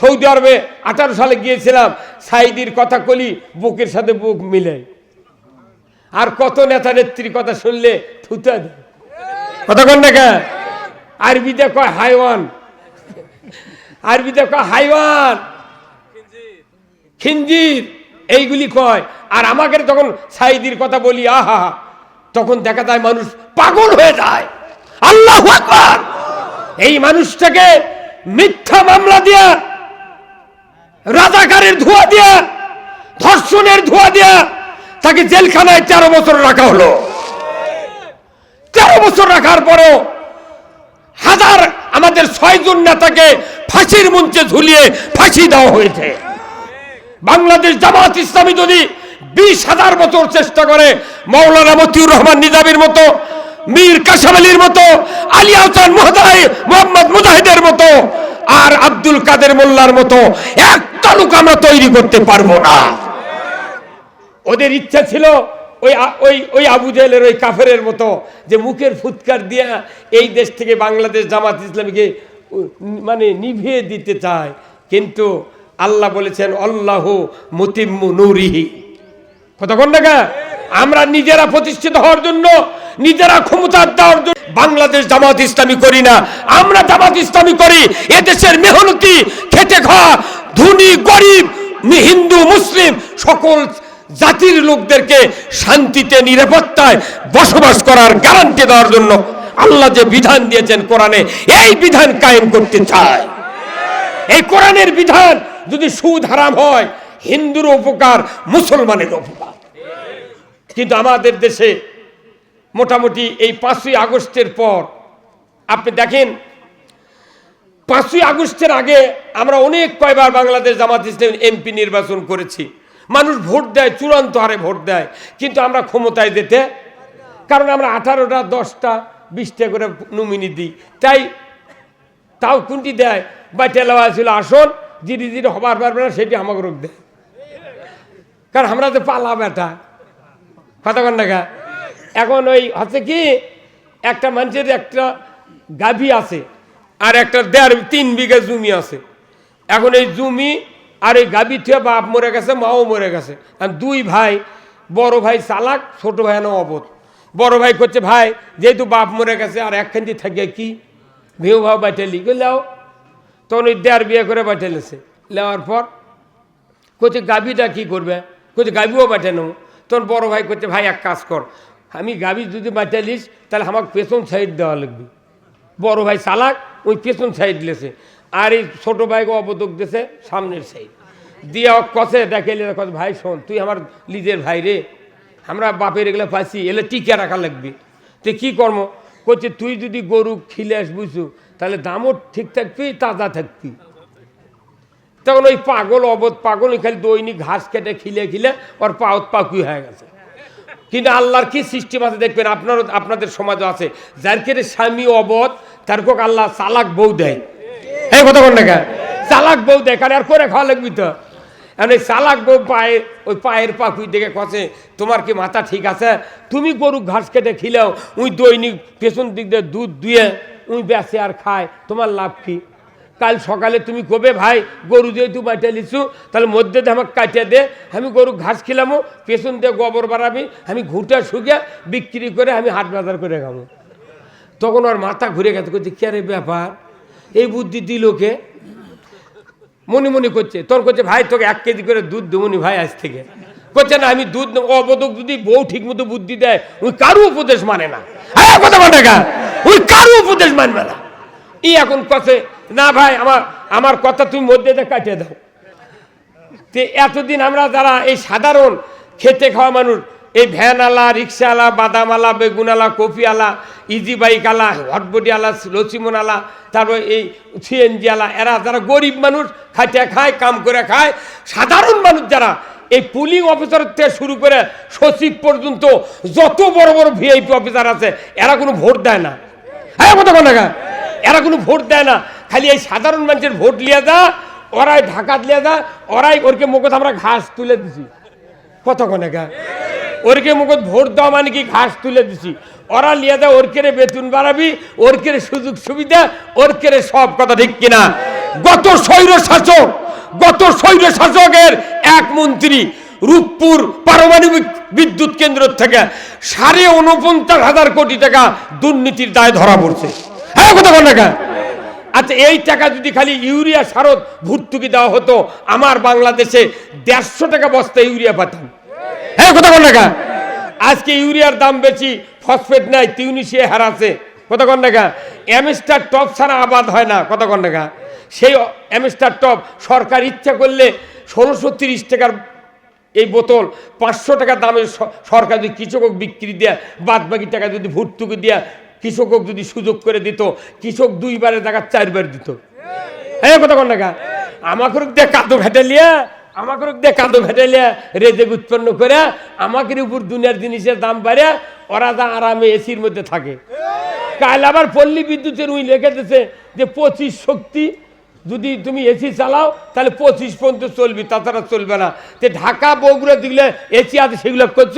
Saudi আরবে আঠারো সালে গিয়েছিলাম সাইদির কথা কলি বুকের সাথে বুক মিলে। আর কত নেতা নেত্রীর কথা শুনলে থুতা কথা কন আরবিতে কয় হাইওয়ান। আরবিতে কয় হাইওয়ান। খিঞ্জির এইগুলি কয়। আর আমাকে তখন সাইদির কথা বলি, আহা, তখন দেখা যায় মানুষ পাগল হয়ে যায়। আল্লাহ এই মানুষটাকে মিথ্যা মামলা দিয়া, রাজাকারের ধোয়া দিয়া, ধর্ষণের ধোয়া দিয়া তাকে জেলখানায় তেরো বছর রাখা হলো। তেরো বছর রাখার পরও হাজার আমাদের ছয়জন নেতাকে ফাঁসির মঞ্চে ঝুলিয়ে ফাঁসি দেওয়া হয়েছে। বাংলাদেশ জামাত ইসলামী যদি বিশ হাজার বছর চেষ্টা করে, মৌলানা মতিউর রহমান নিজামের মতো মীর কাসাম আলীর মতো, আলী আহসান মোহাদাই মোহাম্মদ মুজাহিদের মতো আর আব্দুল কাদের মোল্লার মতো এক তালুক আমরা তৈরি করতে পারব না। ওদের ইচ্ছা ছিল ওই ওই ওই আবু জেলের ওই কাফেরের মতো যে মুখের ফুৎকার দিয়া এই দেশ থেকে বাংলাদেশ জামাত ইসলামীকে মানে নিভিয়ে দিতে চায়। কিন্তু আল্লাহ বলেছেন, আল্লাহ মতিম্মু নুরিহি। কতক্ষণ টাকা আমরা নিজেরা প্রতিষ্ঠিত হওয়ার জন্য নিজেরা ক্ষমতা দেওয়ার জন্য বাংলাদেশ জামাত ইসলামী করি না। আমরা জামাত ইসলামী করি, এদেশের মেহনতি, খেটে খাওয়া, ধনী, গরিব হিন্দু, মুসলিম সকল জাতির লোকদেরকে শান্তিতে, নিরাপত্তায় বসবাস করার গ্যারান্টি দেওয়ার জন্য আল্লাহ যে বিধান দিয়েছেন কোরআনে, এই বিধান কায়েম করতে চায়। এই কোরআনের বিধান যদি সুদ হারাম হয়, হিন্দুর উপকার, মুসলমানের উপকার। কিন্তু আমাদের দেশে মোটামুটি এই পাঁচই আগস্টের পর। আপনি দেখেন, পাঁচই আগস্টের আগে আমরা অনেক কয়বার বাংলাদেশ জামাত ইসলাম এমপি নির্বাচন করেছি। মানুষ ভোট দেয়, চূড়ান্ত হারে ভোট দেয়, কিন্তু আমরা ক্ষমতায় যেতে কারণ আমরা আঠারোটা, দশটা, বিশটা করে নমিনি দিই। তাই তাও কোনটি দেয়? বা টেলাওয়া ছিল আসন জিরি জিরি হবার পারবে না, সেটি আমাকে রোগ দেয়। কারণ আমরা তো পালা বেটা। কতক্ষণ দেখা এখন ওই হচ্ছে কি, একটা মানুষের একটা গাভী আছে আর একটা দেড়, তিন বিঘা জমি আছে। এখন এই জমি আর এই গাভী থেকে বাপ মরে গেছে, মাও মরে গেছে। আর দুই ভাই, বড় ভাই চালাক, ছোট ভাই না অবধ। বড় ভাই করছে ভাই, যেহেতু বাপ মরে গেছে, আর একখান দিয়ে থাকে কি? ভেউ ভাও বাইটালি লাও। তখন ওই দেড় বিয়ে করে বাইটালেছে নেওয়ার পর করছে গাভীটা কি করবে? করছে গাভীও বাটে নেব। তখন বড় ভাই করছে ভাই, এক কাজ কর। আমি গাভী যদি বাটালিস তাহলে আমাকে পেছন সাইড দেওয়া লাগবে। বড় ভাই চালাক, ওই পেছন সাইড লেছে। আর এই ছোটো ভাইকে অবদক দিয়েছে সামনের সাইড। দিয়ে কষে দেখে কত ভাই, শোন, তুই আমার লিজের ভাই রে। আমরা বাপের এগুলো পাইছি এলে টিকা রাখা লাগবে। তো কী কর্ম? করছে তুই যদি গরু খিলাস বুঝু তাহলে দামও ঠিক থাকবি, তাজা থাকবি। তখন ওই পাগল, অবধ পাগল খালি দৈনিক ঘাস কেটে খিলে খিলে ওর পাওত পাকুই হয়ে গেছে। কিন্তু আল্লাহর কি সিস্টেম আছে দেখবেন? আপনার আপনাদের সমাজও আছে। যার স্বামী অবধ, তার কোক আল্লাহ চালাক বউ দেয়। হ্যাঁ কথা বল না চালাক বউ দেয় কারণ আর করে খাওয়া লাগবি তো? এই চালাক বউ পায়ে, ওই পায়ের পাকুই দেখে কষে তোমার কি মাথা ঠিক আছে? তুমি গরু ঘাস কেটে খিলেও, উই দৈনিক পেছন দিক দিয়ে দুধ দুয়ে, উই বেচে আর খায়, তোমার লাভ কি? কাল সকালে তুমি কবে ভাই? গরু যেহেতু বাটে লিছু তাহলে মধ্যে দিয়ে আমাকে কাটিয়ে দে। আমি গরু ঘাস খিলামো, পেছন দিয়ে গোবর বাড়াবি, আমি ঘুঁটা শুকে বিক্রি করে আমি হাট বাজার করে খাব। তখন ওর মাথা ঘুরে গেছে করছে কে রে ব্যাপার? এই বুদ্ধি দিল কে? মনে মনে করছে তোর করছে ভাই, তোকে এক কেজি করে দুধ দেবনি ভাই আজ থেকে। করছে না, আমি দুধ অবদক যদি বউ ঠিক মতো বুদ্ধি দেয় ওই কারও উপদেশ মানে না। কথা মানে ওই কারও উপদেশ মানবে না। ই এখন কছে না ভাই, আমার আমার কথা তুমি মধ্যে কাটিয়ে দাও। তে এতদিন আমরা যারা এই সাধারণ খেতে খাওয়া মানুষ, এই ভ্যানওয়ালা, রিক্সাওয়ালা, বাদামওয়ালা, বেগুনওয়ালা, কফিওয়ালা ইজি বাইকওয়ালা হটবডিওয়ালা লসিমনওয়ালা তারপর এই সিএনজিওয়ালা, এরা যারা গরিব মানুষ খাটিয়া খায়, কাম করে খায়, সাধারণ মানুষ যারা, এই পুলিং অফিসার থেকে শুরু করে সচিব পর্যন্ত যত বড় বড় ভিআইপি অফিসার আছে, এরা কোনো ভোট দেয় না। হ্যাঁ কথা এরা কোনো ভোট দেয় না। খালি এই সাধারণ মানুষের ভোট লিয়া যা, ওরাই ঢাকাত লিয়ে যা, ওরাই ওরকে মুখত আমরা ঘাস তুলে দিছি। কতক্ষণে গা? ওরকে মুখত ভোট দেওয়া মানে কি ঘাস তুলে দিছি? ওরা লিয়ে যা, ওরকেরে বেতন বাড়াবি, ওরকেরে সুযোগ সুবিধা, ওরকেরে সব কথা ঠিক কিনা? গত স্বৈর শাসক, গত স্বৈর শাসকের এক মন্ত্রী রূপপুর পারমাণবিক বিদ্যুৎ কেন্দ্র থেকে সাড়ে উনপঞ্চাশ হাজার কোটি টাকা দুর্নীতির দায় ধরা পড়ছে। হ্যাঁ কথা বল না কেন? আচ্ছা এই টাকা যদি খালি ইউরিয়া সারত ভর্তুকি দেওয়া হতো, আমার বাংলাদেশে দেড়শো টাকা বস্তা ইউরিয়া পাতাম হ্যাঁ কথা বল না আজকে ইউরিয়ার দাম বেশি, ফসফেট নাই তিউনিশিয়া হারাছে কথা কন? টাকা অ্যামিস্টার টপ ছাড়া আবাদ হয় না, কথা কন? টাকা সেই অ্যামিস্টার টপ সরকার ইচ্ছা করলে ষোলোশো তিরিশ টাকার এই বোতল, পাঁচশো টাকা দামে সরকার যদি কৃষকক বিক্রি দেয়া বাদ বাকি টাকা যদি ভর্তুকি দেয়া কৃষকক যদি সুযোগ করে দিত, কৃষক দুইবারের টাকা চারবার দিত। হ্যাঁ কথা কন টাকা আমাকে দিয়ে কাদো ঘাটালিয়া আমাকে দিয়ে কাদো ঘাটালিয়া রেজেক উৎপন্ন করে আমাকে উপর দুনিয়ার জিনিসের দাম বাড়ে ওরা যা আরামে এসির মধ্যে থাকে। কাল আবার পল্লী বিদ্যুতের উই লিখে দিছে যে পঁচিশ শক্তি যদি তুমি এসি চালাও, তাহলে পঁচিশ পর্যন্ত চলবি, তাছাড়া চলবে না। তে ঢাকা, বগুড়া দিলে এসি আছে, সেগুলো করছ?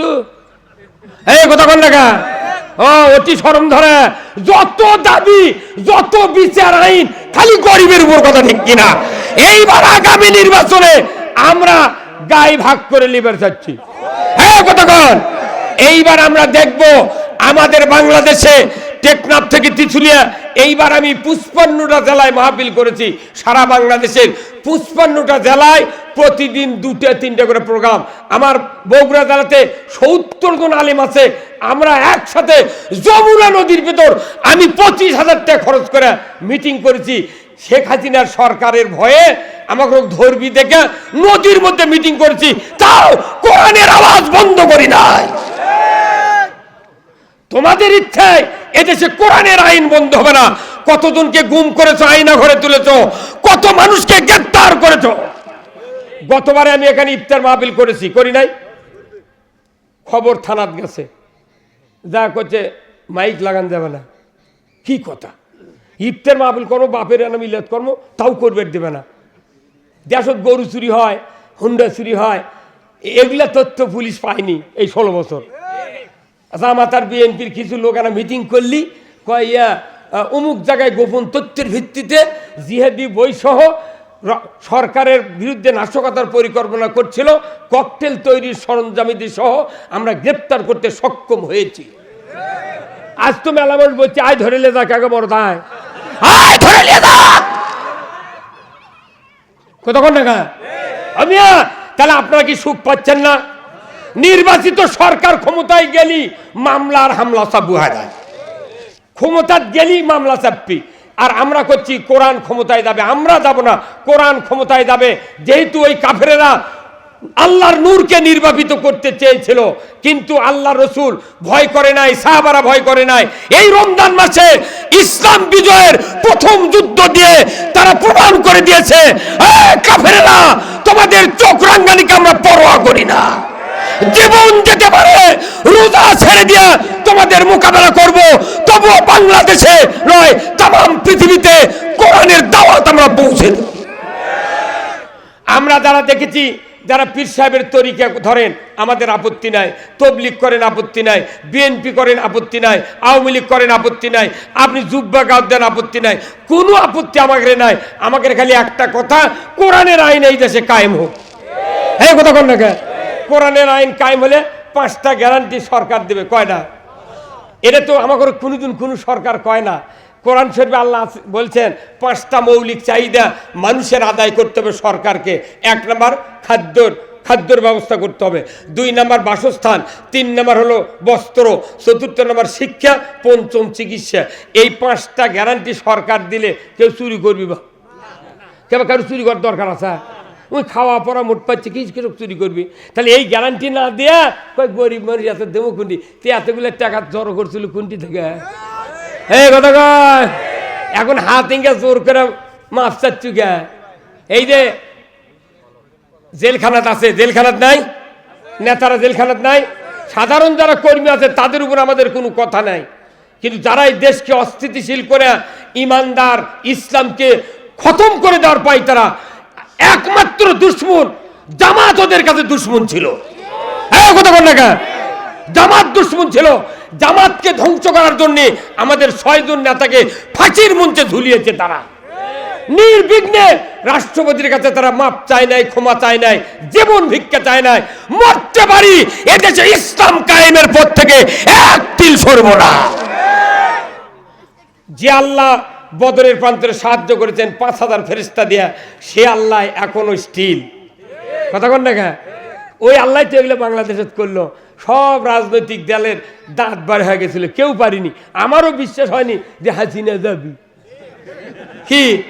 এইবার আমরা গায়ে ভাগ করে এইবার আমরা দেখব আমাদের বাংলাদেশে টেকনাফ থেকে তিচুলিয়া এইবার আমি পুষ্পান্নটা জেলায় মাহফিল করেছি, সারা বাংলাদেশের পুষ্পান্নটা জেলায় প্রতিদিন দুটা তিনটে করে প্রোগ্রাম। আমার বগুড়া জেলাতে সত্তর জন আলিম আছে। আমরা একসাথে যমুনা নদীর ভেতর আমি পঁচিশ হাজার টাকা খরচ করে মিটিং করেছি। শেখ হাসিনার সরকারের ভয়ে আমাকে ধর্মী দেখে নদীর মধ্যে মিটিং করেছি। তাও কোরআনের আওয়াজ বন্ধ করি নাই। তোমাদের ইচ্ছায় এদেশে কোরআনের আইন বন্ধ হবে না। কতজনকে গুম করেছ আইনা ঘরে তুলেছো, কত মানুষকে গ্রেপ্তার করেছ? গতবারে আমি এখানে ইফতার মাহফিল করেছি, করি নাই? খবর থানাত গেছে। যা করছে মাইক লাগান যাবে না। কি কথা? ইফতার মাহফিল করব, বাপের এনে মিলাদ কর্ম তাও করবে দেবে না। দেশত গরু চুরি হয়, হুন্ডা চুরি হয়, এগুলা তথ্য পুলিশ পায়নি এই ষোলো বছর। জামাতার বিএনপির কিছু লোক এরা মিটিং করলি, কয়, ইয়া অমুক জায়গায় গোপন তথ্যের ভিত্তিতে জিহাদি বইসহ সরকারের বিরুদ্ধে নাশকতার পরিকল্পনা করছিল, ককটেল তৈরির সরঞ্জামিদি সহ আমরা গ্রেপ্তার করতে সক্ষম হয়েছি। আজ তো মেলা মানুষ বলছে, আয় ধরে লে যাক আগে বড় দায়? আয় ধরে লে কতক্ষণ টাকা আমি তাহলে আপনারা কি সুখ পাচ্ছেন না? নির্বাচিত সরকার ক্ষমতায় গেলি মামলার হামলা সব বুহারায় ক্ষমতা গেলি মামলা চাপি আর আমরা করছি, কোরআন ক্ষমতায় যাবে। আমরা যাব না, কোরআন ক্ষমতায় যাবে। যেহেতু ওই কাফেরেরা আল্লাহর নূরকে নির্বাপিত করতে চেয়েছিল, কিন্তু আল্লাহ রসুল ভয় করে নাই, সাহাবারা ভয় করে নাই। এই রমজান মাসে ইসলাম বিজয়ের প্রথম যুদ্ধ দিয়ে তারা প্রমাণ করে দিয়েছে "এই কাফেরেরা, তোমাদের চোখ রাঙ্গানিকে আমরা পরোয়া করি না। জীবন যেতে পারে রোজা ছেড়ে দিয়ে তোমাদের মোকাবেলা করব। তবুও বাংলাদেশে নয় তাম পৃথিবীতে কোরআনের দাওয়াত আমরা পৌঁছে আমরা যারা দেখেছি যারা পীর সাহেবের তরিকা ধরেন আমাদের আপত্তি নাই তবলিক করেন আপত্তি নাই বিএনপি করেন আপত্তি নাই আওয়ামী লীগ করেন আপত্তি নাই আপনি জুব্বা গাঁও দেন আপত্তি নাই কোনো আপত্তি আমাদের নাই আমাদের খালি একটা কথা কোরআনের আইন এই দেশে কায়েম হোক। হ্যাঁ কথা কন না কোরআনের আইন কায়েম হলে পাঁচটা গ্যারান্টি সরকার দেবে কয়টা এটা তো আমাকে কোনোদিন কোনো সরকার কয় না। কোরআন শরীফে আল্লাহ বলছেন, পাঁচটা মৌলিক চাহিদা মানুষের আদায় করতে হবে সরকারকে। এক নম্বর খাদ্যর খাদ্যর ব্যবস্থা করতে হবে। দুই নম্বর বাসস্থান, তিন নম্বর হলো বস্ত্র, চতুর্থ নম্বর শিক্ষা, পঞ্চম চিকিৎসা। এই পাঁচটা গ্যারান্টি সরকার দিলে কেউ চুরি করবি বা কেউ কারও চুরি করার দরকার আছে? ওই খাওয়া পড়া মোট পাচ্ছে, কি কিছু চুরি করবি? তাহলে এই গ্যারান্টি না দেয়া কই গরিব মানুষ এত দেবো কোনটি তুই এতগুলো টাকা জড়ো করছিল কোনটি থেকে। এই কথা এখন হাত ইঙ্গে জোর করে মাছ চাচ্ছু কে? এই যে জেলখানাত আছে, জেলখানাত নাই? নেতারা জেলখানাত নাই? সাধারণ যারা কর্মী আছে, তাদের উপর আমাদের কোনো কথা নাই। কিন্তু যারা এই দেশকে অস্থিতিশীল করে, ইমানদার ইসলামকে খতম করে দেওয়ার পাই তারা একমাত্র দুশ্মন জামাত ওদের কাছে দুশ্মন ছিল। জামাত দুশ্মন ছিল। জামাতকে ধ্বংস করার জন্য আমাদের ছয়জন নেতাকে ফাঁসির মঞ্চে ঝুলিয়েছে তারা। নির্বিঘ্নে রাষ্ট্রপতির কাছে তারা মাপ চায় নাই, ক্ষমা চায় নাই, জীবন ভিক্ষা চায় নাই। মরতে পারি, এদেশে ইসলাম কায়েমের পর থেকে এক তিল সরব না। যে আল্লাহ বদরের প্রান্তরে সাহায্য করেছেন পাঁচ হাজার ফেরিস্তা দিয়া। সে আল্লাহ এখনও স্টিল কথা কন না? ওই আল্লাহ তো এগুলো বাংলাদেশে করল। সব রাজনৈতিক দলের দাঁত বার হয়ে গেছিল। কেউ পারিনি। আমারও বিশ্বাস হয়নি যে হাসিনা যাবি। কি?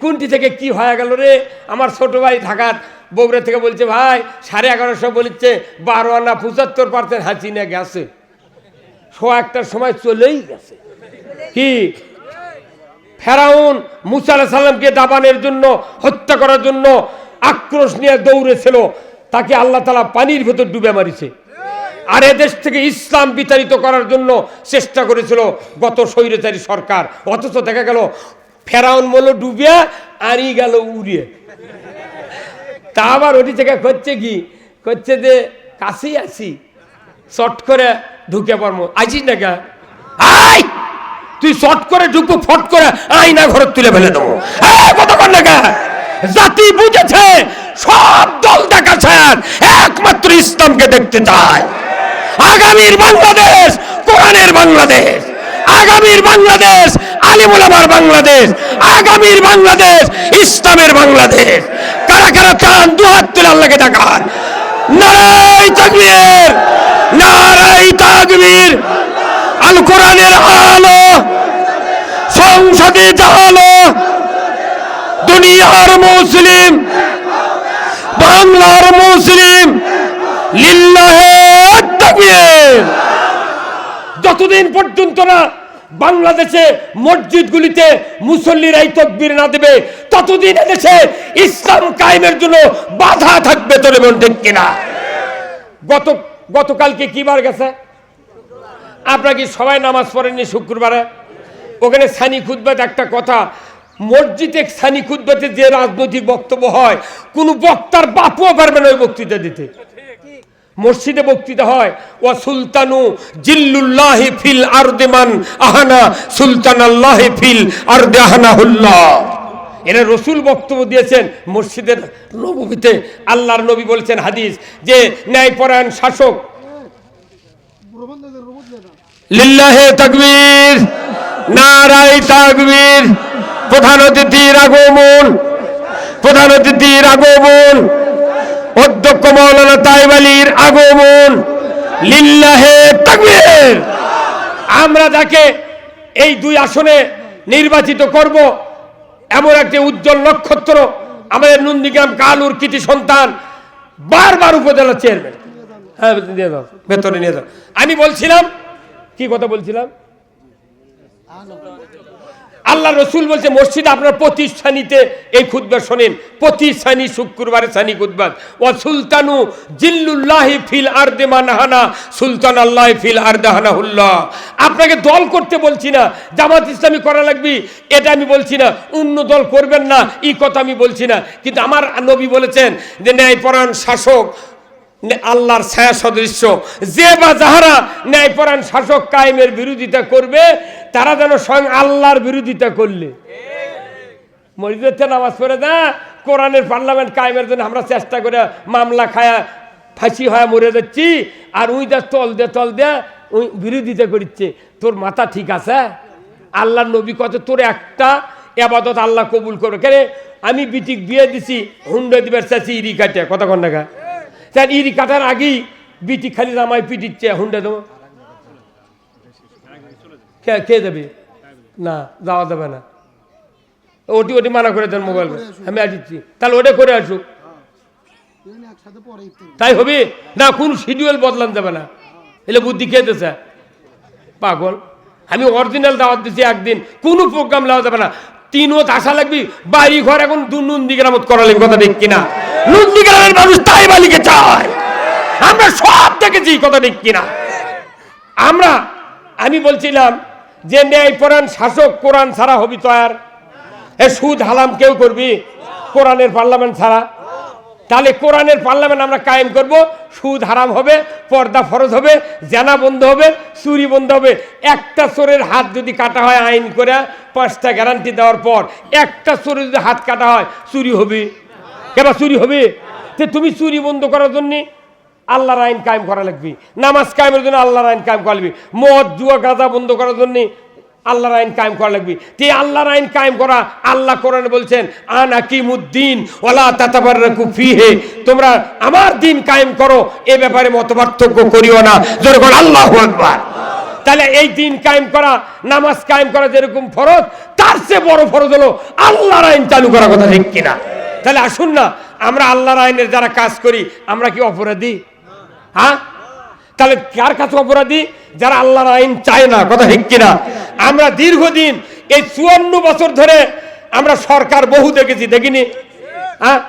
কোনটি থেকে কি হয়ে গেল রে? আমার ছোট ভাই ঢাকার বগুড়া থেকে বলছে, ভাই, সাড়ে এগারোশো বলছে, বারো আনা পঁচাত্তর পার্সেন্ট হাসিনা গেছে। শো একটার সময় চলেই গেছে। কি? ফেরাউন মুসা সাল্লামকে দাবানের জন্য, হত্যা করার জন্য আক্রোশ নিয়ে দৌড়েছিল। তাকে আল্লাহ তালা পানির ভেতর ডুবে মারিছে। আর এদেশ থেকে ইসলাম বিতাড়িত করার জন্য চেষ্টা করেছিল গত স্বৈরাচারী সরকার। অথচ দেখা গেল, ফেরাউন মূল ডুবিয়া আনি গেল উড়িয়ে তা আবার ওটি থেকে করছে কি? করছে যে, কাছেই আছি। চট করে ঢুকে পারব আছিস না কে আয়! তুই শর্ট করে ঢুকবো, ফট করে আয়না ঘরে তুলে ফেলে দেবো। কতক্ষণ লাগা জাতি বুঝেছে, সব দল দেখাছেন একমাত্র ইসলামকে দেখতে চায়। আগামীর বাংলাদেশ, কোরআনের বাংলাদেশ। আগামীর বাংলাদেশ আলিমুলামার বাংলাদেশ। আগামীর বাংলাদেশ, ইসলামের বাংলাদেশ। কারা কারা চান দুহাত তুলে আল্লাহকে দেখান? নারাই তাকবীর নারাই তাকবীর। আল কোরআনের আলো সংসদে জালো দুনিয়ার মুসলিম, বাংলার মুসলিম যতদিন পর্যন্ত না বাংলাদেশে মসজিদগুলিতে মুসল্লিরা এই তকবীর না দেবে, ততদিন দেশে ইসলাম কায়েমের জন্য বাধা থাকবে তোর মন ঠিক কিনা? গত, গতকালকে কি বার গেছে? আপনারা কি সবাই নামাজ পড়েননি শুক্রবারে? ওখানে সানি খুদ্বাত একটা কথা মসজিদে সানি খুদ্বাতে যে রাজনৈতিক বক্তব্য হয় কোন বক্তার বাপও পারবে না ওই বক্তৃতা দিতে। মসজিদে বক্তৃতা হয় ও সুলতানু জিল্লুল্লাহি ফিল আরদেমান আহানা সুলতান আল্লাহি ফিল আরদে আহানাহুল্লাহ। এরা রসুল বক্তব্য দিয়েছেন মসজিদের নবীতে আল্লাহর নবী বলেছেন হাদিস যে ন্যায়পরায়ণ শাসক লিল্লাহে তাকবীর। নারাই তাকবীর। প্রধান অতিথির আগমন। প্রধান অতিথির আগমন। অধ্যক্ষ মৌলানা তাইব আলীর আগমন। লিল্লাহে তাকবীর। আমরা যাকে এই দুই আসনে নির্বাচিত করব, এমন একটি উজ্জ্বল নক্ষত্র আমাদের নন্দীগ্রাম কালুর কৃতি সন্তান বারবার উপজেলা চেয়ারম্যান হ্যাঁ ভেতরে নিয়ে যাও। আমি বলছিলাম, কি কথা বলছিলাম? আল্লাহ রসুল বলছে, মসজিদ আপনার প্রতি শ্রেণীতে এই খুদ্া শোনেন। প্রতি শ্রেণি শুক্রবারে শ্রেণি খুদ্বাত ও সুলতানু জিল্লুল্লাহি ফিল আরদে মানহানা, সুলতান আল্লাহ ফিল আরদাহানাহুল্লাহ আপনাকে দল করতে বলছি না, জামাত ইসলামী করা লাগবে, এটা আমি বলছি না, অন্য দল করবেন না, এই কথা আমি বলছি না। কিন্তু আমার নবী বলেছেন যে, ন্যায়পরায়ণ শাসক আল্লাহর ছায়া সদৃশ্য যে বা যাহারা ন্যায়পরায়ণ শাসক কায়েমের বিরোধিতা করবে, তারা যেন স্বয়ং আল্লাহর বিরোধিতা করলে। মসজিদে নামাজ পড়ে না কোরআনের পার্লামেন্ট কায়েমের জন্য আমরা চেষ্টা করে মামলা খায়া, ফাঁসি হয়ে মরে যাচ্ছি, আর উই দা তল দে তল দে উই বিরোধিতা করিচ্ছে। তোর মাথা ঠিক আছে? আল্লাহর নবী কত, তোর একটা এবাদত আল্লাহ কবুল করবে। কেন? আমি বিটিক বিয়ে দিছি, হুন্ডা দিবার চাচ্ছি ইরি কাটে কথা কন স্যার ইরি কাটার আগেই বিটি খালি নামায় পিটিচ্ছে, হুন্ডা দেবো। কে দেবে? না, যাওয়া যাবে না। ওটি ওটি মানা করে দেন মোবাইল আমি আসছি। তাহলে ওটা করে আসুক। তাই হবে? না, কোন শিডিউল বদলান যাবে না। এলে বুদ্ধি খেতেছে পাগল। আমি অরিজিনাল দাওয়াত দিচ্ছি একদিন। কোনো প্রোগ্রাম নেওয়া যাবে না। তিন ওত আসা লাগবি বাড়ি ঘর এখন দু নন্দীগ্রামত করালেন কথা ঠিক কিনা? নন্দীগ্রামের মানুষ তাই বালিকে চায়। আমরা সব দেখেছি কথা ঠিক কিনা। আমরা, আমি বলছিলাম যে ন্যায় পরাণ শাসক কোরআন ছাড়া হবি তো আর। এ সুদ হালাম কেউ করবি? কোরআনের পার্লামেন্ট ছাড়া। তাহলে কোরআনের পার্লামেন্ট আমরা কায়েম করব। সুদ হারাম হবে, পর্দা ফরজ হবে, জানা বন্ধ হবে, চুরি বন্ধ হবে। একটা চোরের হাত যদি কাটা হয় আইন করে পাঁচটা গ্যারান্টি দেওয়ার পর একটা চোরের যদি হাত কাটা হয়, চুরি হবে। কেবা চুরি হবে। তে তুমি চুরি বন্ধ করার জন্যে আল্লাহর আইন কায়েম করা লাগবে। নামাজ কায়েমের জন্য আল্লাহর আইন কায়েম করা লাগবে। মদ, জুয়া, গাঁজা বন্ধ করার জন্য আল্লাহর আইন কায়েম করা লাগবে। তে আল্লাহর আইন কায়েম করা, আল্লাহ কোরআনে বলছেন, আন আকিমুদ্দিন ওলা তাতাবাররাকু ফিহে। তোমরা আমার দিন কায়েম করো, এ ব্যাপারে মতপার্থক্য করিও না। যেরকম আল্লাহ আকবার। তাহলে এই দিন কায়েম করা, নামাজ কায়েম করা যেরকম ফরজ, তার চেয়ে বড় ফরজ হলো আল্লাহর আইন চালু করার কথা ঠিক কিনা। তাহলে আসুন না, আমরা আল্লাহর আইনের যারা কাজ করি, আমরা কি অপরাধী? হ্যাঁ? তাহলে কার কাছে অপরাধী? যারা আল্লাহর আইন চায় না, কথা ঠিক কিনা? আমরা দীর্ঘদিন, এই চুয়ান্ন বছর ধরে আমরা সরকার বহু দেখেছি, দেখিনি? হ্যাঁ?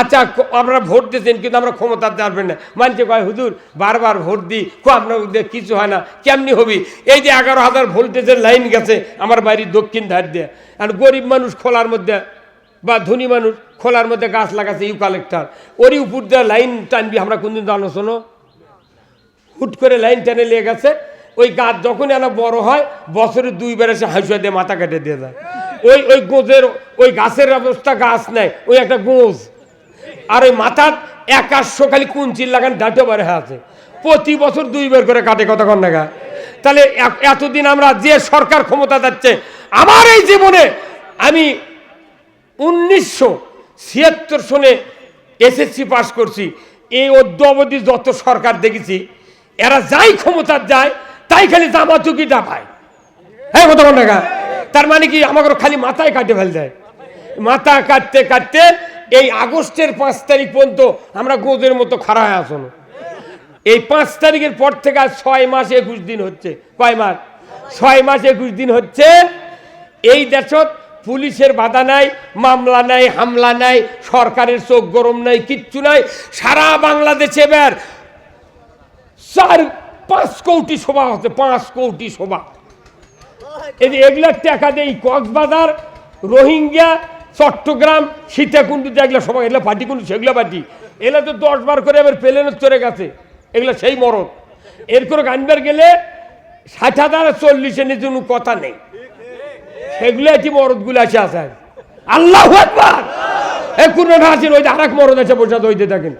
আচ্ছা আপনারা ভোট দিয়েছেন, কিন্তু আমরা ক্ষমতা পারবেন না। মানছে, কয়, হুজুর, বারবার ভোট দিই, কো, আপনার কিছু হয় না, কেমনি হবি? এই যে এগারো হাজার ভোল্টেজের লাইন গেছে আমার বাড়ির দক্ষিণ ধার দিয়ে। আর গরিব মানুষ খোলার মধ্যে বা ধনী মানুষ খোলার মধ্যে গাছ লাগাচ্ছে ইউ কালেক্টর, ওরই উপর দিয়ে লাইন টানবি, আমরা কোনদিন জানো, শোনো? হুট করে লাইন টেনে লেগে গেছে, ওই গাছ যখন এনা বড় হয়, বছরে দুইবার এসে হাঁসুয়া দিয়ে মাথা কেটে দিয়ে যায়। ওই ওই গোজের, ওই গাছের অবস্থা গাছ নেয় ওই একটা গোজ। আর ওই মাথার একাশশো খালি কুঞ্চির লাগান ডাটে বারে আছে। প্রতি বছর দুইবার করে কাটে কতক্ষণ দেখা তাহলে এতদিন আমরা যে সরকার ক্ষমতা যাচ্ছে, আমার এই জীবনে আমি উনিশশো ছিয়াত্তর সনে এসএসসি পাস করছি। এই অদ্য অবধি যত সরকার দেখেছি, এরা যাই ক্ষমতার যায়, তাই খালি জামা চুকিটা পায়। হ্যাঁ কথা বল তার মানে কি আমাকে খালি মাথায় কাটে ফেল দেয় মাথা কাটতে কাটতে এই আগস্টের পাঁচ তারিখ পর্যন্ত আমরা গোদের মতো খাড়া হয়ে আসনো এই পাঁচ তারিখের পর থেকে আজ ছয় মাস একুশ দিন হচ্ছে। কয় মাস? ছয় মাস একুশ দিন হচ্ছে। এই দেশত পুলিশের বাধা নাই, মামলা নাই, হামলা নাই, সরকারের চোখ গরম নাই, কিচ্ছু নাই। সারা বাংলাদেশে এবার চার, পাঁচ কোটি সভা হচ্ছে, পাঁচ কোটি সভা। এগুলার টাকা দেয় কক্সবাজার, রোহিঙ্গা, চট্টগ্রাম, সীতাকুণ্ড যেগুলো সবাই এগুলো পার্টি কুণ্ড সেগুলো পার্টি। এগুলো তো দশ বার করে এবার প্লেনে চড়ে গেছে, এগুলো সেই মরণ। এর করে গানবার গেলে ষাট হাজার চল্লিশের নিচে কথা নেই। সেগুলো একটি মরদগুলো আছে আছে। আল্লাহ একবার এ কোনো আছেন ওই যে আর এক মরদ আছে, বসে ওই যে দেখেন।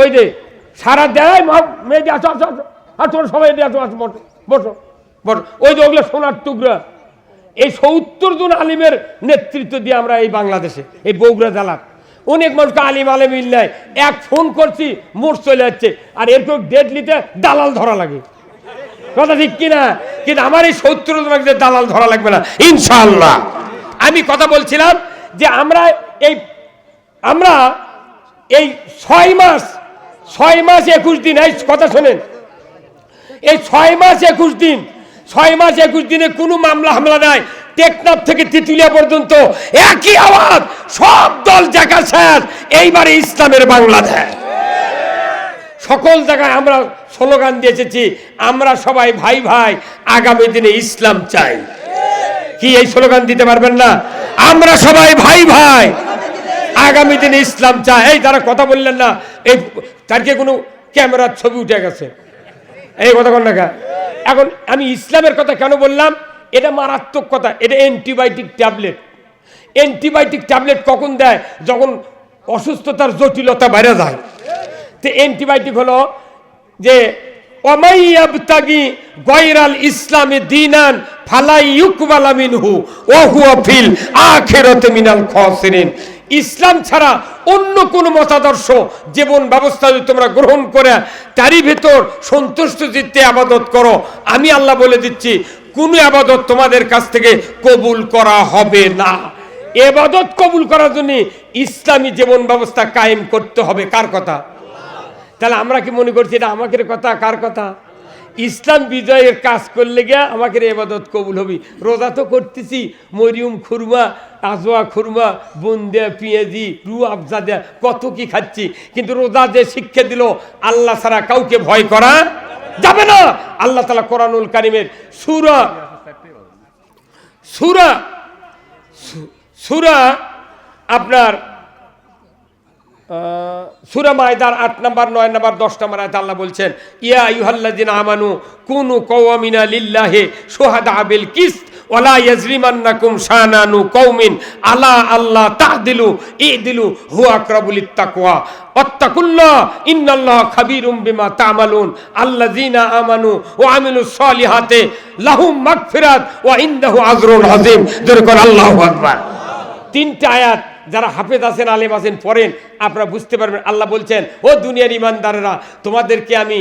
ওই যে সারা দেয় মেয়েটি আসো আসো আসো আর তোমার সবাই এদিকে আসো আসো বসো বসো ওই যে ওগুলো সোনার টুকরা। এই সত্তর জন আলিমের নেতৃত্ব দিয়ে আমরা এই বাংলাদেশে, এই বগুড়া জেলার। অনেক মানুষকে আলিম আলিম নেয় এক ফোন করছি মোট চলে যাচ্ছে। আর এরকম ডেট নিতে দালাল ধরা লাগে। কথা ঠিক কিনা? কিন্তু আমার এই সত্তর জনকে দালাল ধরা লাগবে না। ইনশাল্লাহ আমি কথা বলছিলাম যে আমরা এই আমরা এই ছয় মাস ছয় মাস একুশ দিন, এই কথা শোনেন। এই ছয় মাস একুশ দিন, ছয় মাস একুশ দিনে কোনো মামলা হামলা নাই। টেকনাফ থেকে তিতুলিয়া পর্যন্ত একই আওয়াজ। সব দল জায়গা শেষ এইবারে ইসলামের বাংলাদেশ। সকল জায়গায় আমরা স্লোগান দিয়ে এসেছি, আমরা সবাই ভাই ভাই আগামী দিনে ইসলাম চাই। কি এই স্লোগান দিতে পারবেন না? আমরা সবাই ভাই ভাই আগামী দিনে ইসলাম চাই। এই তারা কথা বললেন না, এই তারকে কোনো ক্যামেরার ছবি উঠে গেছে। এই কথা কন না এখন আমি ইসলামের কথা কেন বললাম? এটা মারাত্মক কথা, এটা অ্যান্টিবায়োটিক ট্যাবলেট। অ্যান্টিবায়োটিক ট্যাবলেট কখন দেয়? যখন অসুস্থতার জটিলতা বেড়ে যায়। তো অ্যান্টিবায়োটিক হলো যে অমাইয়াবতাগি গয়রাল ইসলামে দিনান ফালাই ইউকবালা মিনহু ওহুয়া ফিল আখিরাতে মিনাল খাসিরিন। ইসলাম ছাড়া অন্য কোন মতাদর্শ, জীবন ব্যবস্থা যদি তোমরা গ্রহণ করে, তারই ভেতর সন্তুষ্ট চিত্তে আবাদত করো। আমি আল্লাহ বলে দিচ্ছি, কোনো আবাদত তোমাদের কাছ থেকে কবুল করা হবে না। এবাদত কবুল করার জন্য ইসলামী জীবন ব্যবস্থা কায়েম করতে হবে। কার কথা? তাহলে আমরা কি মনে করছি এটা আমাদের কথা, কার কথা? ইসলাম বিজয়ের কাজ করলে গিয়া আমাকে এবাদত কবুল হবি। রোজা তো করতেছি, মরিয়ম খুরমা আজোয়া খুরমা বুন্দে পিঁয়াজি রু আফজা দেয়া কত কি খাচ্ছি। কিন্তু রোজা যে শিক্ষা দিল, আল্লাহ ছাড়া কাউকে ভয় করা যাবে না। আল্লাহ তালা কোরআনুল কারিমের সুরা সুরা সুরা আপনার সুরা মায়দার আট নাম্বার, নয় নাম্বার, দশ নাম্বার আয়াত আল্লাহ বলছেন, ইয়া ইউহাল্লাদিন আমানু কুনু কওয়ামিনা লিল্লাহে সোহাদা আবিল কিস ওলা ইয়াজরিমান্নাকুম শানানু কওমিন। আলা আল্লাহ তাহদিলু ইদিলু হুয়া আকরাবুল তাকওয়া ওয়াত্তাকুল্লাহ ইন্নাল্লাহ খাবীরুম বিমা তা'মালুন। আল্লাযীনা আমানু ওয়া আমিলুস সলিহাতে লাহুম মাগফিরাত ওয়া ইনদাহু আজরুন আযীম জোরে করে, আল্লাহু তিনটা আয়াত যারা হাফেজ আছেন, আলেম আছেন, পড়েন, আপনারা বুঝতে পারবেন। আল্লাহ বলছেন, ও দুনিয়ার ইমানদারেরা, তোমাদেরকে আমি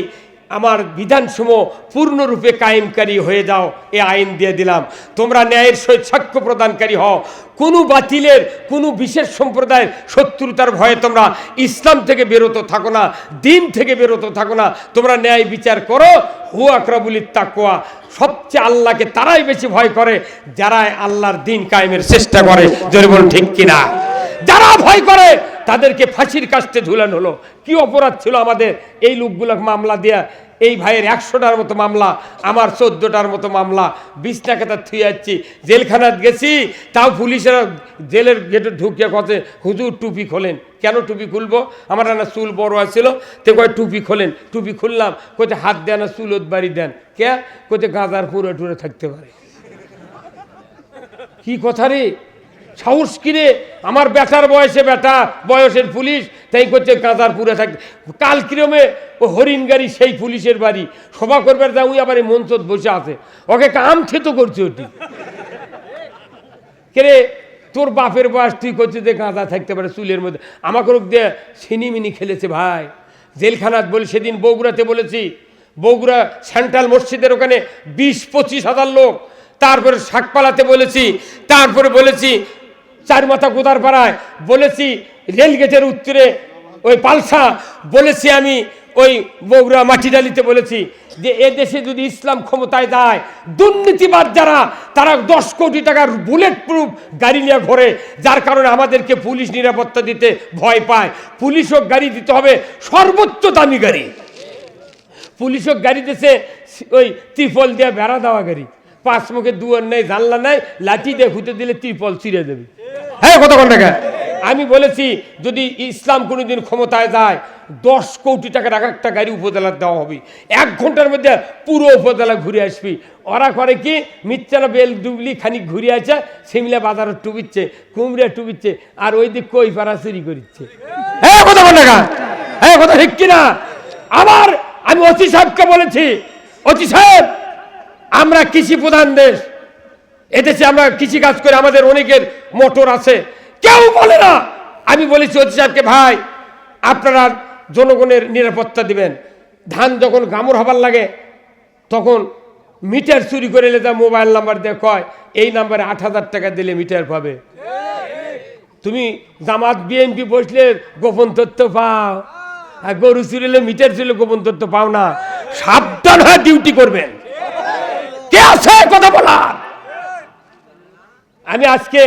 আমার বিধানসমূহ পূর্ণরূপে কায়েমকারী হয়ে যাও, এ আইন দিয়ে দিলাম। তোমরা ন্যায়ের সহিত সাক্ষ্য প্রদানকারী হও। কোনো বাতিলের, কোনো বিশেষ সম্প্রদায়ের শত্রুতার ভয়ে তোমরা ইসলাম থেকে বেরোতে থাকো না, দিন থেকে বেরোতে থাকো না। তোমরা ন্যায় বিচার করো। হু আকরাবুলির তাকোয়া সবচেয়ে আল্লাহকে তারাই বেশি ভয় করে যারা আল্লাহর দিন কায়েমের চেষ্টা করে। জোরে ঠিক কিনা? যারা ভয় করে, তাদেরকে ফাঁসির কাস্তে ঝুলানো হলো। কি অপরাধ ছিল আমাদের? এই লোকগুলো মামলা দেয়া, এই ভাইয়ের একশোটার মতো মামলা, আমার চোদ্দোটার মতো মামলা, বিশ টাকা তার থুয়ে যাচ্ছি জেলখানাত গেছি, তাও পুলিশেরা জেলের গেটে ঢুকিয়ে কথা হুজুর টুপি খোলেন। কেন টুপি খুলবো? আমার না চুল বড় আছিল, তে কয়, টুপি খোলেন, টুপি খুললাম। কোথায় হাত দেন না চুলত বাড়ি দেন। কে? কোথায় গাঁজার পুরো টুরে থাকতে পারে। কি কথা রে? সাহস কিনে আমার বেটার বয়সে বেটা, বয়সের পুলিশ, তাই করছে কাঁদার পুরে থাকে কাল কিরমে ও হরিণ গাড়ি সেই পুলিশের বাড়ি। সভা করবার যা উই আবার এই মঞ্চত বসে আছে। ওকে কাম থেতো করছে ওটি। কেরে তোর বাপের বয়স, তুই করছিস যে গাঁদা থাকতে পারে চুলের মধ্যে। আমাকে রোগ দিয়ে সিনিমিনি খেলেছে ভাই। জেলখানাত বলে সেদিন বগুড়াতে বলেছি, বগুড়া সেন্ট্রাল মসজিদের ওখানে বিশ পঁচিশ হাজার লোক। তারপরে শাকপালাতে বলেছি, তারপরে বলেছি চার মাথা গোদার পাড়ায় বলেছি রেলগেটের উত্তরে ওই পালসা, বলেছি আমি ওই বগুড়া মাটিডালিতে বলেছি যে এ দেশে যদি ইসলাম ক্ষমতায় যায়, দুর্নীতিবাদ যারা, তারা দশ কোটি টাকার বুলেট প্রুফ গাড়ি নিয়ে ঘোরে, যার কারণে আমাদেরকে পুলিশ নিরাপত্তা দিতে ভয় পায়। পুলিশও গাড়ি দিতে হবে, সর্বোচ্চ দামি গাড়ি। পুলিশও গাড়ি দিছে, ওই ত্রিপল দিয়ে বেড়া দেওয়া গাড়ি। পাঁচ মুখে দুয়ার নেই জানলা নাই, লাঠি দিয়ে ঘুরতে দিলে ত্রিপল ছিঁড়ে দেবে। হ্যাঁ কত কোন টাকা আমি বলেছি যদি ইসলাম কোনোদিন ক্ষমতায় যায় দশ কোটি টাকার এক একটা গাড়ি উপজেলার দেওয়া হবে। এক ঘণ্টার মধ্যে পুরো উপজেলা ঘুরে আসবি। ওরা করে কি মিচ্ছানা বেল ডুবলি খানিক ঘুরে আছে সিমলা বাজারে টুবিচ্ছে কুমড়ে টুবিচ্ছে আর ওই দিক কই পাড়া চুরি করিচ্ছে। হ্যাঁ কোন টাকা হ্যাঁ কথা ঠিক কিনা? আবার আমি অতি সাহেবকে বলেছি অতি সাহেব আমরা কৃষি প্রধান দেশ। এদেশে আমরা কৃষি কাজ করে আমাদের অনেকের মোটর আছে। কেউ বলে না। আমি বলেছি অতি সাহেবকে, ভাই, আপনারা জনগণের নিরাপত্তা দিবেন। ধান যখন গামর হবার লাগে, তখন মিটার চুরি করে এলে যা মোবাইল নাম্বার দিয়ে কয়, এই নাম্বারে আট হাজার টাকা দিলে মিটার পাবে। তুমি জামাত, বিএনপি বসলে গোপন তথ্য পাও। আর গরু চুরিলে মিটার চুরিলে গোপন তথ্য পাও না। সাবধান হয়ে ডিউটি করবেন। কে আছে কথা বলার? আমি আজকে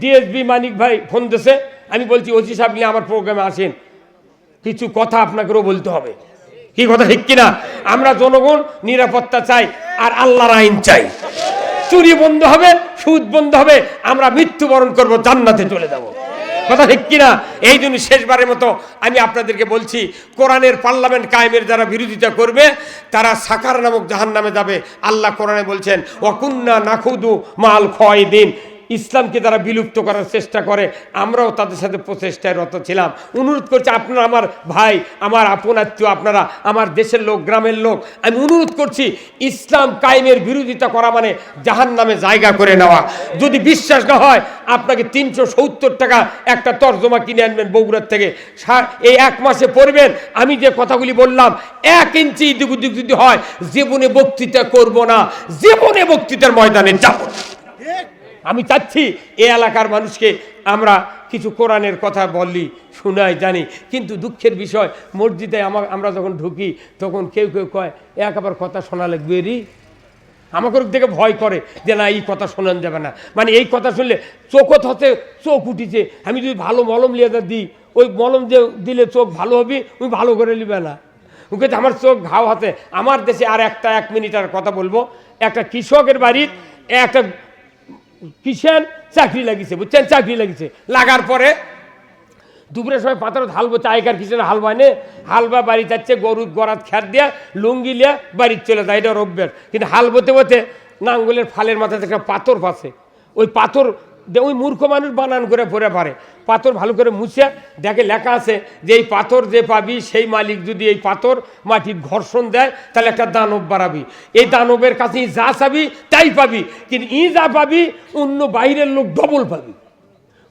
ডিএসবি মানিক ভাই ফোন দিছে। আমি বলছি ওসি সাহেব নিয়ে আমার প্রোগ্রামে আসেন। কিছু কথা আপনাকেও বলতে হবে। কি কথা, ঠিক কিনা? আমরা জনগণ নিরাপত্তা চাই আর আল্লাহর আইন চাই। চুরি বন্ধ হবে, সুদ বন্ধ হবে, আমরা মৃত্যুবরণ করব, জান্নাতে চলে যাব। কথা ঠিক কিনা? এই জন্য শেষবারের মতো আমি আপনাদেরকে বলছি, কোরআনের পার্লামেন্ট কায়েমের যারা বিরোধিতা করবে, তারা সাকার নামক জাহান নামে যাবে। আল্লাহ কোরআনে বলছেন অকুন্না নাখুদু মাল খয় দিন ইসলামকে তারা বিলুপ্ত করার চেষ্টা করে, আমরাও তাদের সাথে প্রচেষ্টায় রত ছিলাম। অনুরোধ করছি, আপনারা আমার ভাই, আমার আপন আত্মীয়, আপনারা আমার দেশের লোক, গ্রামের লোক, আমি অনুরোধ করছি, ইসলাম কায়েমের বিরোধিতা করা মানে জাহান নামে জায়গা করে নেওয়া। যদি বিশ্বাস না হয়, আপনাকে তিনশো সত্তর টাকা একটা তর্জমা কিনে আনবেন বগুড়ার থেকে। এই এক মাসে পড়বেন, আমি যে কথাগুলি বললাম, এক ইঞ্চি দিক দিক যদি হয়, জীবনে বক্তৃতা করব না, জীবনে বক্তৃতার ময়দানে যাব আমি চাচ্ছি এ এলাকার মানুষকে আমরা কিছু কোরআনের কথা বললি শোনাই, জানি। কিন্তু দুঃখের বিষয়, মসজিদে আমার আমরা যখন ঢুকি, তখন কেউ কেউ কয় এক আবার কথা শোনা লাগবে রি। আমাকে দেখে ভয় করে যে না, এই কথা শোনান যাবে না। মানে এই কথা শুনলে চোখত হতে চোখ উঠিছে। আমি যদি ভালো মলম লিয়ে দিই, ওই মলম যে দিলে চোখ ভালো হবে, ওই ভালো করে নিবে না। ওকে আমার চোখ ঘাও হাতে। আমার দেশে আর একটা এক মিনিট আর কথা বলব। একটা কৃষকের বাড়ির, একটা কিষান চাকরি লাগিছে, বুঝছেন? চাকরি লাগিছে। লাগার পরে দুপুরের সময় পাথর হালবো চায়কার কিছু হাল বানে হালবা বাড়ি যাচ্ছে গরু গড়াত খ্যাত দিয়া, লুঙ্গি লিয়া বাড়ির চলে যায়, এটা অভ্যাস কিন্তু হাল বোতে বতে নাঙ্গলের ফালের মাথায় একটা পাথর ফাঁসে ওই পাথর ওই মূর্খ মানুষ বানান করে পরে পারে পাথর ভালো করে মুছে, দেখে লেখা আছে যে এই পাথর যে পাবি, সেই মালিক যদি এই পাথর মাটির ঘর্ষণ দেয়, তাহলে একটা দানব বাড়াবি এই দানবের কাছে যা চাবি, তাই পাবি। কিন্তু ই যা পাবি, অন্য বাইরের লোক ডবল পাবি।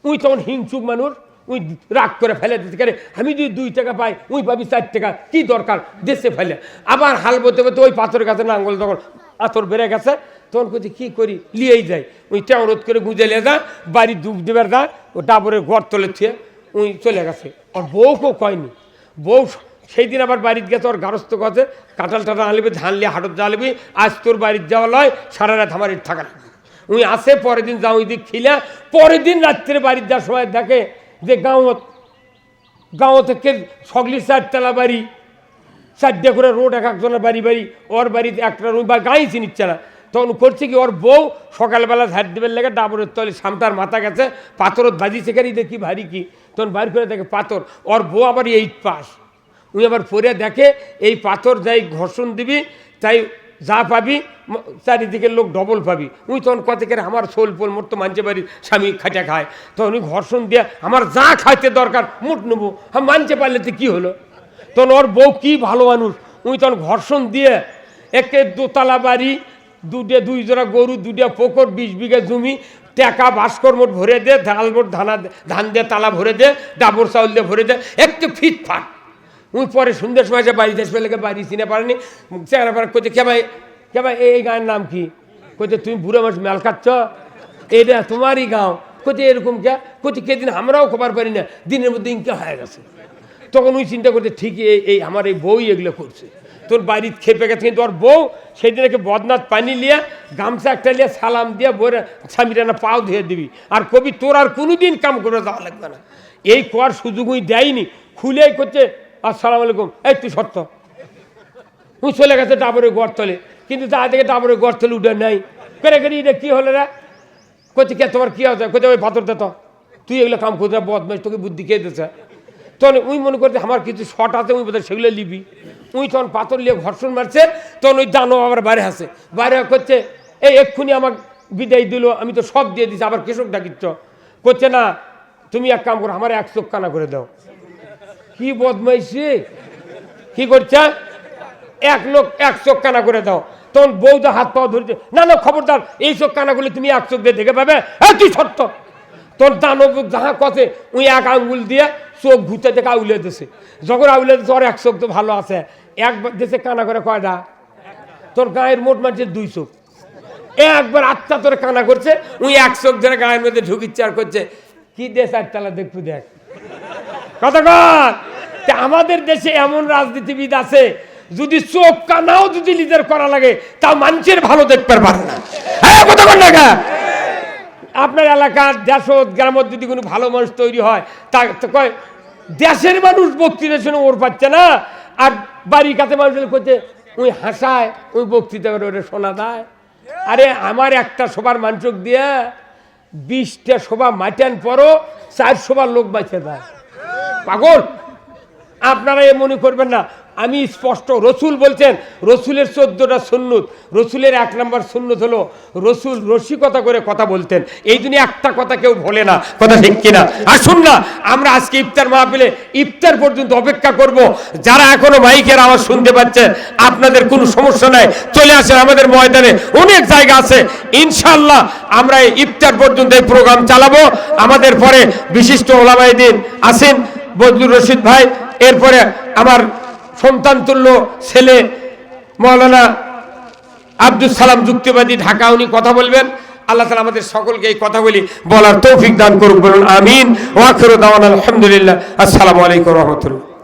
উই তখন হিংসুক মানুষ উই রাগ করে ফেলে দিতে। পারে আমি যদি দুই টাকা পাই উই পাবি চার টাকা, কি দরকার? দেশে ফেলে। আবার হাল বলতে বলতে ওই পাথরের কাছে নাঙ্গল তখন আতর বেড়ে গেছে, তখন কইছে, কি করি? লিয়েই যাই উই টেউরত করে গুঁজে লিয়ে যা, বাড়ি ডুব দেবার দা ও ডাবরের ঘর তলে থুয়ে উই চলে গেছে। আর বউকেও কয়নি। বউ সেই দিন আবার বাড়িতে গেছে, ওর গারস্থ গেছে কাঁঠাল টাটা আনবি ধান লিয়ে হাটত জ্বালবি আজ তোর বাড়ির যাওয়া লয়, সারা রাত আমার ইট থাকা উনি আসে, পরের দিন যাও দিক খিলা, পরের দিন রাত্রে বাড়ির যাওয়ার সময় দেখে যে গাঁৱত গাঁও থেকে সগলি চারতলা বাড়ি চারটে করে রোড এক একজনের বাড়ি বাড়ি, ওর বাড়িতে একটা রুম বা গাঁই চিনিচ্ছে না। তখন করছে কি, ওর বউ সকালবেলা ঝাড় দেবের লেগে ডাবরের তলে সামটার মাথা গেছে পাথরত বাজি সেখানে দেখি ভারী কি। তখন বাইর করে দেখে পাথর। ওর বউ আবার এইট পাস উনি আবার পরে দেখে, এই পাথর যাই ঘর্ষণ দিবি, তাই যা পাবি চারিদিকের লোক ডবল পাবি। উনি তখন কত করে, আমার সোল পোল মোট তো মানছে বাড়ি স্বামী খাটা খায়। তখন ঘর্ষণ দিয়ে, আমার যা খাইতে দরকার, মুট নেব। আমি মানতে পারলে তো কী হলো? তখন ওর বউ কি ভালো মানুষ? উনি তখন ঘর্ষণ দিয়ে একে দোতলা বাড়ি দুটে দুই জোড়া গরু দুটা পোকর, বিশ বিঘা জমি, টাকা, ভাস্কর মোট ভরে দে ধাল মোট ধানা ধান দিয়ে তালা ভরে দে, ডাবর চাউল দিয়ে ভরে দে, একটু ফিট ফাট। উনি পরে সন্ধ্যের সময় যে বাড়িতে এসে লেগে বাড়ি চিনে পারেনি। চেহারা পারা কে ভাই? কে ভাই? এই গায়ের নাম কি? কইতে তুমি বুড়ো মানুষ, মেল খাচ্ছ? এটা তোমারই গাঁও। কোথায় এরকম কে? কোথায় কেদিন আমরাও খবর পারি না। দিনের মধ্যে ইনকা হয়ে গেছে। তখন ওই চিন্তা করতে ঠিকই এই আমার এই বই এগুলো করছে। তোর বাড়ির খেপে গেছে কিন্তু ওর বউ সেদিন একে বদনাথ পানি লিয়া, গামছা একটা লিয়া সালাম দিয়া বইরে স্বামীরা পাও ধুয়ে দিবি। আর কবি, তোর আর কোনোদিন কাম করে যাওয়া লাগবে না। এই কর সুযোগই দেয়নি। খুলেই করছে, আসসালামু আলাইকুম, এই তুই সত্য। উনি চলে গেছে ডাবরে গড় তলে। কিন্তু তা থেকে ডাবরে গড় তলে উঠে নাই। করে করে এটা কী হলো রে? কোথায় কে, তোমার কী হচ্ছে কোথায় ওই পাথর দে তুই এগুলো কাম করতে বদমাইশ তোকে বুদ্ধি কে দিতেছে তখন উই মনে করতে আমার কিছু শট আছে, উই বোধহয় সেগুলো লিবি। উই তখন পাথর লিয়ে ঘর্ষণ মারছে, তখন ওই দানো আবার বাইরে আসে বাইরে করছে, এই এক্ষুনি আমার বিদায় দিল, আমি তো সব দিয়ে দিছি, আবার কৃষক ডাকিচ্ছ। করছে, না, তুমি এক কাম করো, আমার এক চোখ কানা করে দাও। কি বদমাইশি! কি করছে? এক লোক এক চোখ কানা করে দাও। তখন বৌদা হাত পাও ধরেছে, না না, খবরদার, এই চোখ কানা করলে তুমি এক চোখ দিয়ে দেখে পাবে হ্যাঁ তুই সত্য? তোর দানব যাহা কথে উই এক আঙ্গুল দিয়ে চোখ ঘুরতে দেখে আউলে দিছে। যখন আউলে দিছে, ওর এক চোখ তো ভালো আছে। এক দেশে কানা করে কয়টা তোর গায়ের মোট মানছে দুই চোখ। একবার আত্মা তোর কানা করছে, ওই এক চোখ ধরে গায়ের মধ্যে ঢুকিচ্ছে আর করছে, কি দেশ আটতলা দেখব দেখ। কথা তা আমাদের দেশে এমন রাজনীতিবিদ আছে, যদি চোখ কানাও যদি লিডার করা লাগে তা মানুষের ভালো দেখতে পারে না। হ্যাঁ কতক্ষণ লাগা আপনার এলাকার দেশত, গ্রামত যদি কোনো ভালো মানুষ তৈরি হয় তো কয় দেশের মানুষ বক্তৃতা ওর পাচ্ছে না। আর বাড়ির কাছে মানুষ করছে ওই হাসায়, ওই বক্তৃতা করে ওটা শোনা দেয়। আরে আমার একটা সবার মানসক দিয়ে বিশটা শোভা মাটান পরও চার সবার লোক বাঁচে দেয় পাগল! আপনারা এ মনে করবেন না আমি স্পষ্ট, রসুল বলছেন, রসুলের চোদ্দটা সুন্নত, রসুলের এক নম্বর সুন্নত হলো, রসুল রসিকতা করে কথা বলতেন। এই জন্য একটা কথা কেউ ভোলে না। কথা ঠিক কিনা? আসুন না, আমরা আজকে ইফতার মাহফিলে, ইফতার পর্যন্ত অপেক্ষা করব। যারা এখনও মাইকের আওয়াজ শুনতে পাচ্ছেন আপনাদের কোনো সমস্যা নাই। চলে আসেন আমাদের ময়দানে। অনেক জায়গা আছে। ইনশাল্লাহ আমরা এই ইফতার পর্যন্ত এই প্রোগ্রাম চালাবো। আমাদের পরে বিশিষ্ট ওলামাই দিন আসেন, বদলুর রশিদ ভাই। এরপরে আমার সন্তান তুল্য ছেলে মৌলানা আব্দুল সালাম যুক্তিবাদী ঢাকা উনি কথা বলবেন। আল্লাহ তালা আমাদের সকলকে এই কথা বলি, বলার তৌফিক দান করুক, বলুন আমিন। ওয়াকর দাওয়ান আলহামদুলিল্লাহ। আসসালামু আলাইকুম রহমতুল্লাহ।